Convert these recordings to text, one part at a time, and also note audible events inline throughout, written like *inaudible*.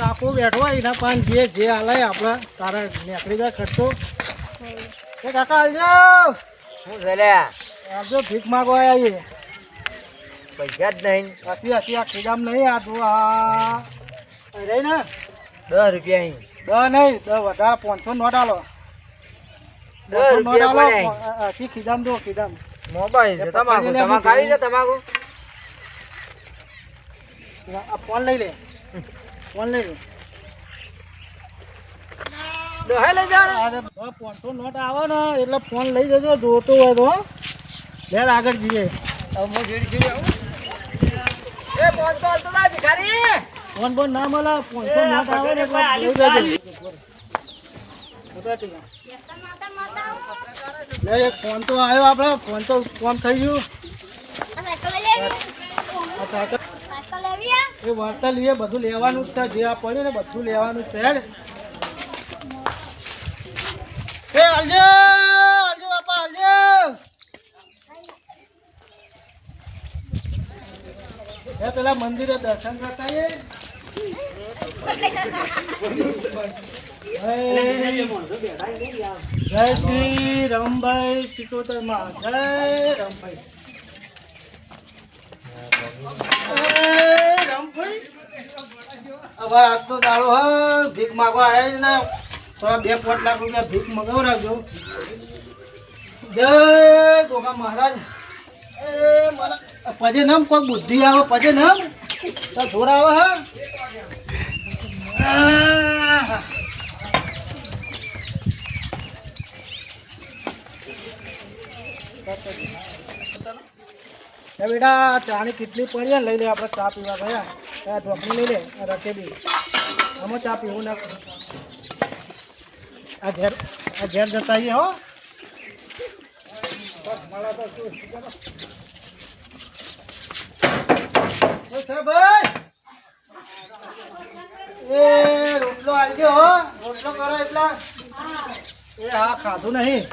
કાકો બેઠો એના પાન જે જે હાલે આપણે તારા નીકળી જાય ખર્ચો. એ કાકા આવજો. છે લે આવજો ભીખ માગો આવીએ પૈસા જ નહીં. હસી હસી આ ખીજામ નહીં આ તું આ રહી ને? દસ રૂપિયા અહીં. દસ નહીં દસ વધારે પાંચસો નોટ આલો. દસ રૂપિયા પડે હસી ખીજામ દો ખીજામ. મોબાઈલ છે તમાકુ. તમાકુ ખાવી છે તમાકુ. ફોન લઈ લે. *laughs* ફોન લઈ લે પાંચસો નોટ આવે ને એટલે ફોન લઈ જજો જોતો હોય તો ઘેર આગળ જઈએ. ફોન તો ના ભિખારી. ફોન બોન ના મળે પાંચસો નોટ આવે ને એટલે ફોન તો આવ્યો આપણે ફોન તો ફોન થઈ ગયું. આ સાયકલ એ વાર્તા લઈએ બધું લેવાનું જ છે. જે આ પડ્યું ને બધું લેવાનું છે એ હાલજો બાપા હાલજો પેલા મંદિરે દર્શન કરતા જય શ્રી રમભાઈ સિકોતરમાં જય રમભાઈ જય રમભાઈ અમારે આજનો દાડો, હ, ભીખ માગવા આવ્યા ને થોડા બે પોટ લાખ રૂપિયા ભીખ મગાવડાવજો જય ગોગા મહારાજ. એ મારા પજે નમ કોઈ બુદ્ધિ આવે, પજે નમ. તો છોરા આવે, હા. બેટા ચાની કેટલી પડી લઈ લે, આપણે ચા પીવા ગયા. આ ઢોકળી લઈ લે, આ રકેબી આમાં ચા પીવું ના આ ઘેર આ ઘેર જતા આવીએ હો. એ રોટલો આવજો હો. રોટલો કરો એટલા. એ હા, ખાધું નહીં.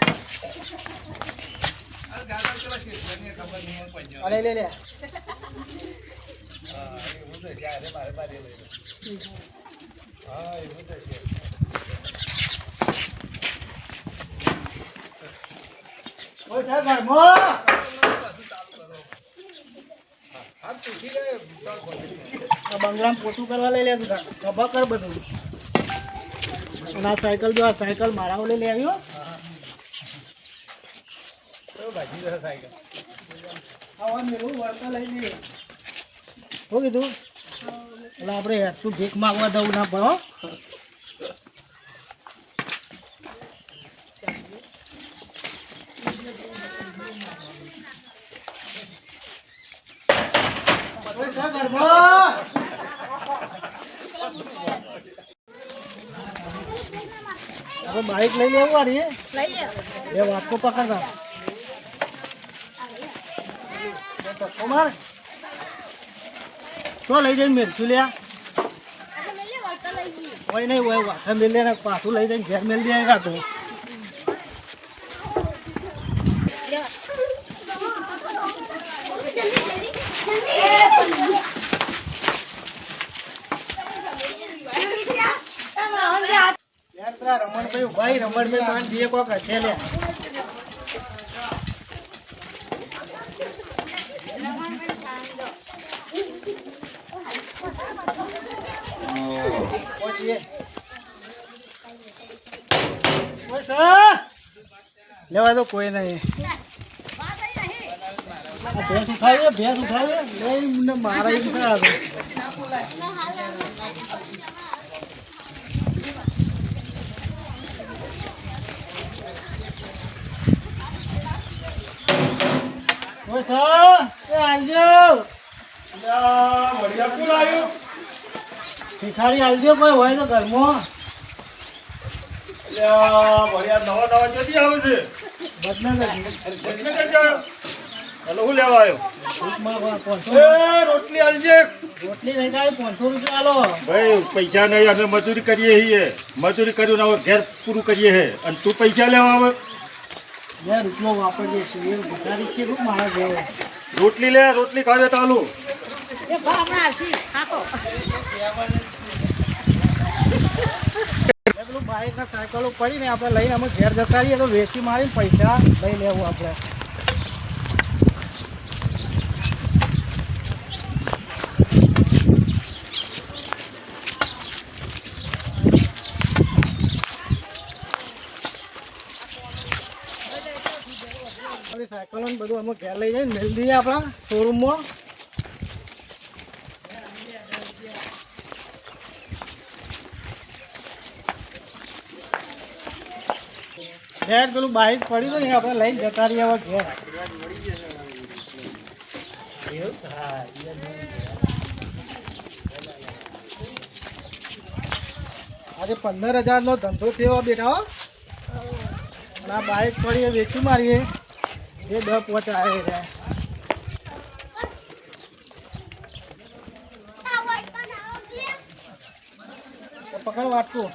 લે. ઓય સાહેબ ઘરમાં બંગલામાં પોતું કરવા લઈ લે તું તાર. ખભા કર બધું. અને આ સાયકલ જો આ સાયકલ મારા ઓલે લઈ આવ્યો. સાયકલ. આવા મેળવું વળતા લઈ લઈએ. શું કીધું? એટલે આપણે હેઠું ભીખ માગવા દઉં ના પડો બાઈક લઈ લેવું વાળી બે વાટકો પકડતા. ધક્કો માર તો લઈ જઈને મેરશું લ્યા. કોઈ નહીં હોય વાઠા મેલ લે પાછું લઈ જઈને ઘેર મેલ દે તો રમણભાઈ ભાઈ રમણભાઈ માન દીએ કોક હશે લે સર લેવા દો કોઈ નહીં. ભેંસ ઉઠાવીએ ભેંસ ઉઠાવીએ લઈને મારા એમ ભિખારી આવજો કોઈ હોય તો ઘરમાં. બદનાગર ભૂખમાં પણ પાંચસો રોટલી લઈ જાય પાંચસો રૂપિયા આલો. ભાઈ પૈસા નહીં અમે મજૂરી કરીએ છીએ. મજૂરી કર્યું હવે ઘેર પૂરું કરીએ છે અને તું પૈસા લેવા આવે? મેં રૂપિયો વાપરીએ છીએ. ભિખારી છે ખૂબ મારા જેવો રોટલી લે રોટલી ખાવે તો આલું બાઈક ના સાયકલો પડી આપણે લઈને અમે ઘેર જતા રહીએ તો વેચી મારીને પૈસા લઈ લેવું આપણે. સાયકલો બધું અમે ઘેર લઈ જઈને મેળ દઈએ આપણા શોરૂમમાં ઘેર પેલું બાઈક પડ્યું હતું આપણે લઈને જતા રહીએ હવે ઘેર. આજે પંદર હજારનો ધંધો થયો બેટા અને આ બાઈક પડી એ વેચી મારીએ. એ દસ પહોંચાડે તો પકડ વાટકું.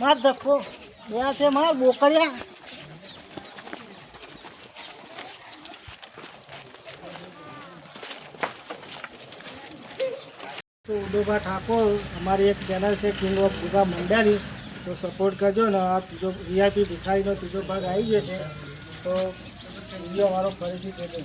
માર ધક્કો. બે તે માર બોકરિયા તો ઉડોભા ઠાકોર, અમારી એક ચેનલ છે કિંગ ઓફ ગુગા મંડ્યાની તો સપોર્ટ કરજો ને, આ ત્રીજો વીઆઈપી ભિખારીનો ત્રીજો ભાગ આવી જશે તો વીડિયો અમારો ફરીથી જોજો.